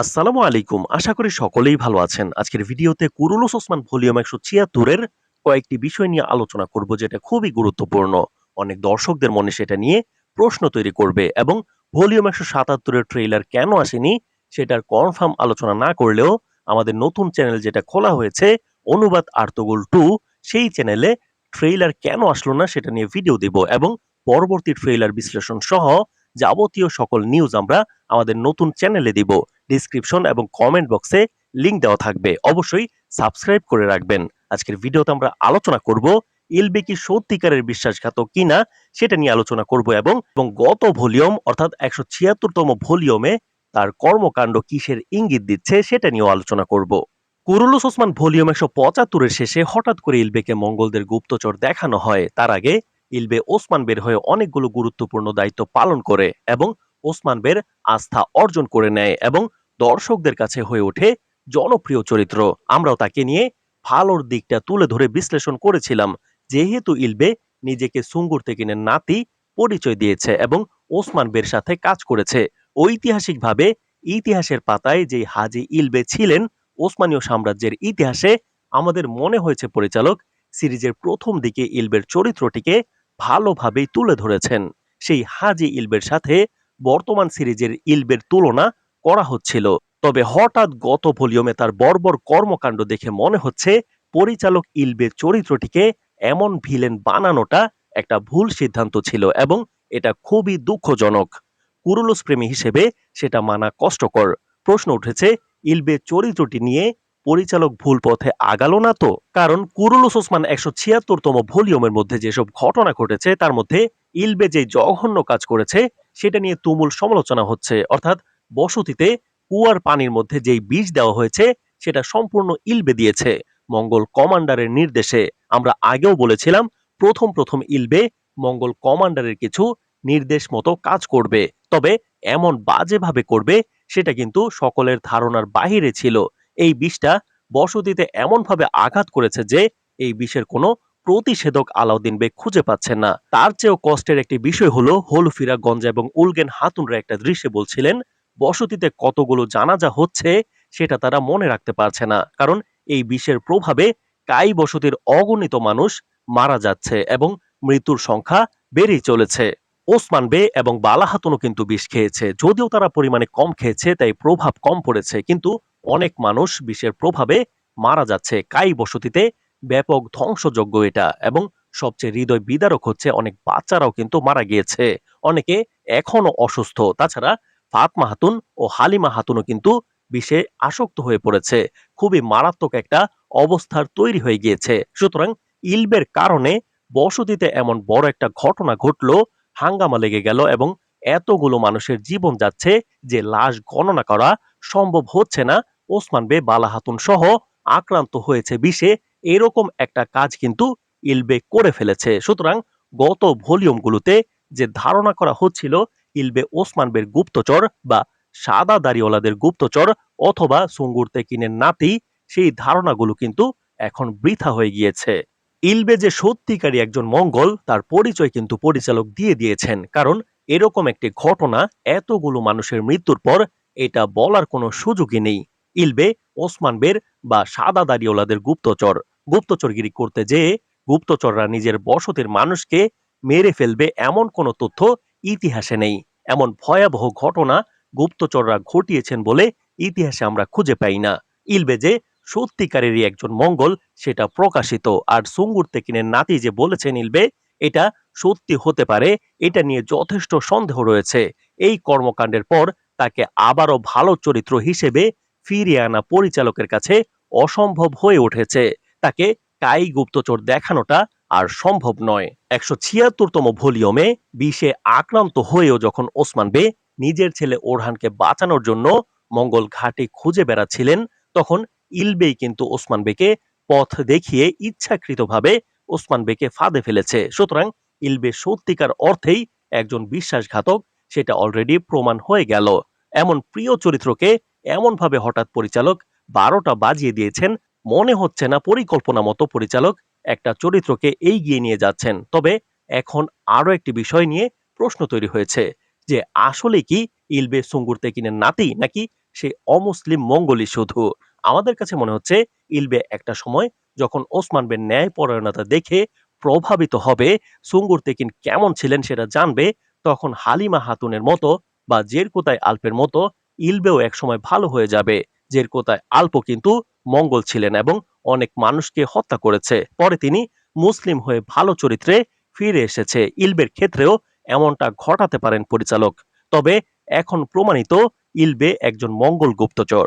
আসসালামু আলাইকুম। আশা করি সকলেই ভালো আছেন। আজকের ভিডিওতে কুরুলুস ওসমান ভলিউম একশো ছিয়াত্তরের কয়েকটি বিষয় নিয়ে আলোচনা করব যেটা খুবই গুরুত্বপূর্ণ। অনেক দর্শকদের মনে সেটা নিয়ে প্রশ্ন তৈরি করবে এবং ভলিউম একশো সাতাত্তরের ট্রেইলার কেন আসেনি সেটার কনফার্ম আলোচনা না করলেও আমাদের নতুন চ্যানেল যেটা খোলা হয়েছে, অনুবাদ আর্তগোল টু, সেই চ্যানেলে ট্রেইলার কেন আসলো না সেটা নিয়ে ভিডিও দেব এবং পরবর্তী ট্রেইলার বিশ্লেষণ সহ যাবতীয় সকল নিউজ আমরা আমাদের নতুন চ্যানেলে দিব। ডিসক্রিপশন এবং কমেন্ট বক্সে লিংক দেওয়া থাকবে। অবশ্যই সাবস্ক্রাইব করে রাখবেন। আজকের ভিডিওতে আমরা আলোচনা করব ইলবে কি সত্যিকারের বিশ্বাসঘাতক কিনা সেটা নিয়ে আলোচনা করব এবং এবং গত ভলিউম অর্থাৎ একশো ছিয়াত্তরতম ভলিউমে তার কর্মকাণ্ড কিসের ইঙ্গিত দিচ্ছে সেটা নিয়েও আলোচনা করব। কুরুলুস ওসমান ভলিউম একশো পঁচাত্তরের শেষে হঠাৎ করে ইলবেকে মঙ্গলদের গুপ্তচর দেখানো হয়। তার আগে ইলবে ওসমান বের হয়ে অনেকগুলো গুরুত্বপূর্ণ দায়িত্ব পালন করে এবং ওসমান বের আস্থা অর্জন করে নেয় এবং দর্শকদের কাছে হয়ে ওঠে জনপ্রিয় চরিত্র। আমরাও তাকে নিয়ে ভালোর দিকটা তুলে ধরে বিশ্লেষণ করেছিলাম। যেহেতু ইলবে নিজেকে সুঙ্গুর তেকিনের নাতি পরিচয় দিয়েছে এবং ওসমান বের সাথে কাজ করেছে। ঐতিহাসিকভাবে ইতিহাসের পাতায় যে হাজি ইলবে ছিলেন, ওসমানীয় সাম্রাজ্যের ইতিহাসে আমাদের মনে হয়েছে পরিচালক, সিরিজের প্রথম দিকে ইলবের চরিত্রটিকে ভালোভাবেই তুলে ধরেছেন। সেই হাজি ইলবের সাথে বর্তমান সিরিজের ইলবের তুলনা করা হচ্ছিল। তবে হঠাৎ গত ভলিউমে তার বর্বর কর্মকাণ্ড দেখে মনে হচ্ছে, পরিচালক ইলবের চরিত্রটিকে এমন ভিলেন বানানোটা একটা ভুল সিদ্ধান্ত ছিল এবং এটা খুবই দুঃখজনক। কুরুলুস প্রেমী হিসেবে সেটা মানা কষ্টকর। প্রশ্ন উঠেছে ইলবে চরিত্রটি নিয়ে পরিচালক ভুল পথে আগালো না তো? কারণ কুরুলুস ওসমান একশো ছিয়াত্তরতম ভলিউমের মধ্যে যেসব ঘটনা ঘটেছে, তার মধ্যে ইলবে যে জঘন্য কাজ করেছে, সেটা নিয়ে তুমুল সমালোচনা হচ্ছে। অর্থাৎ বসতিতে কুয়ার পানির মধ্যে যেই বীজ দেওয়া হয়েছে, সেটা সম্পূর্ণ ইলবে দিয়েছে। মঙ্গল কমান্ডারের নির্দেশে আমরা আগেও বলেছিলাম, প্রথম প্রথম ইলবে মঙ্গল কমান্ডারের কিছু নির্দেশ মতো কাজ করবে। তবে এমন বাজেভাবে করবে, সেটা কিন্তু সকলের ধারণার বাহিরে ছিল। এই বিষটা বসতিতে এমনভাবে আঘাত করেছে যে, এই বিষের কোনো প্রতিষেধক আলাউদ্দিন বেগ খুঁজে পাচ্ছেন না। তার চেয়েও কষ্টের একটি বিষয় হলো হলুফিরা গঞ্জা এবং উলগেন হাতুনরা একটা দৃশ্যে বলছিলেন বসতিতে কতগুলো জানাজা হচ্ছে সেটা তারা মনে রাখতে পারছে না। কারণ এই বিষের প্রভাবে কাই বসতির অগণিত মানুষ মারা যাচ্ছে এবং মৃত্যুর সংখ্যা বেড়েই চলেছে। ওসমান বে এবং বালাহাতুনও কিন্তু বিষ খেয়েছে। যদিও তারা পরিমাণে কম খেয়েছে, তাই প্রভাব কম পড়েছে, কিন্তু অনেক মানুষ বিষের প্রভাবে মারা যাচ্ছে। কাই বসতিতে ব্যাপক ধ্বংসযোগ্য এটা এবং সবচেয়ে হৃদয় বিদারক হচ্ছে অনেক বাচ্চারাও কিন্তু মারা গিয়েছে। অনেকে এখনও অসুস্থ। তাছাড়া ফাতমা হাতুন ও হালিমা হাতুনও কিন্তু বিষে আসক্ত হয়ে পড়েছে। খুবই মারাত্মক একটা অবস্থার তৈরি হয়ে গিয়েছে। সুতরাং ইলবের কারণে বসতিতে এমন বড় একটা ঘটনা ঘটলো, হাঙ্গামা লেগে গেল এবং এতগুলো মানুষের জীবন যাচ্ছে যে লাশ গণনা করা সম্ভব হচ্ছে না। ওসমান বে বালা হাতুন সহ আক্রান্ত হয়েছে বিষে এরকম একটা কাজ কিন্তু ইলবে করে ফেলেছে। সুতরাং গত ভলিউমগুলোতে যে ধারণা করা হচ্ছিল ইলবে ওসমান বের গুপ্তচর বা সাদা দাড়িওয়ালাদের গুপ্তচর অথবা সুঙ্গুর তেকিনের নাতি, সেই ধারণাগুলো কিন্তু এখন বৃথা হয়ে গিয়েছে। ইলবে যে সত্যিকারী একজন মঙ্গল, তার পরিচয় কিন্তু পরিচালক দিয়ে দিয়েছেন, কারণ এরকম একটি ঘটনা এতগুলো মানুষের মৃত্যুর পর এটা বলার কোনো সুযোগই নেই। ইলবে ওসমান বের বা সাদা দাড়িওয়ালাদের গুপ্তচর, গুপ্তচরগিরি করতে যেয়ে গুপ্তচররা নিজের বসতির মানুষকে মেরে ফেলবে এমন কোনো তথ্য ইতিহাসে নেই। এমন ভয়াবহ ঘটনা গুপ্তচররা ঘটিয়েছেন বলে ইতিহাসে আমরা খুঁজে পাই না। ইলবে যে সত্যিকারেরই একজন মঙ্গল, সেটা প্রকাশিত। আর সুঙ্গুর তেকিনের নাতি যে বলেছেন ইলবে, এটা সত্যি হতে পারে, এটা নিয়ে যথেষ্ট সন্দেহ রয়েছে। এই কর্মকাণ্ডের পর তাকে আবারও ভালো চরিত্র হিসেবে ফিরিয়ে আনা পরিচালকের কাছে অসম্ভব হয়ে উঠেছে। তাকে কাই গুপ্তচর দেখানোটা আর সম্ভব নয়। একশো ছিয়াত্তরতম ভলিউমে বিষে আক্রান্ত হয়েও যখন ওসমান বে নিজের ছেলে ওরহানকে বাঁচানোর জন্য মঙ্গল ঘাটে খুঁজে বেড়াচ্ছিলেন, তখন ইলবেই কিন্তু ওসমান বেকে পথ দেখিয়ে ইচ্ছাকৃতভাবে ওসমান বেকে ফাঁদে ফেলেছে। সুতরাং ইলবে সত্যিকার অর্থেই একজন বিশ্বাসঘাতক, সেটা অলরেডি প্রমাণ হয়ে গেল। এমন প্রিয় চরিত্রকে এমনভাবে হঠাৎ পরিচালক বারোটা বাজিয়ে দিয়েছেন, মনে হচ্ছে না পরিকল্পনা মতো পরিচালক একটা চরিত্রকে এগিয়ে নিয়ে যাচ্ছেন। তবে এখন আরও একটি বিষয় নিয়ে প্রশ্ন তৈরি হয়েছে যে, আসলে কি ইলবে সুঙ্গুর তেকিনের নাতি নাকি সে অমুসলিম মঙ্গলই শুধু? আমাদের কাছে মনে হচ্ছে ইলবে একটা সময় যখন ওসমান বিন ন্যায় পরায়ণতা দেখে প্রভাবিত হবে, সুঙ্গুর তেকিন কেমন ছিলেন সেটা জানবে, তখন হালিমা হাতুনের মতো বা জেরকোতায় আল্পের মতো ইলবেও একসময় ভালো হয়ে যাবে। জেরকোতায় আল্প কিন্তু মঙ্গল ছিলেন এবং অনেক মানুষকে হত্যা করেছে। পরে তিনি মুসলিম হয়ে ভালো চরিত্রে ফিরে এসেছে। ইলবের ক্ষেত্রেও এমনটা ঘটাতে পারেন পরিচালক। তবে এখন প্রমাণিত ইলবে একজন মঙ্গল গুপ্তচর।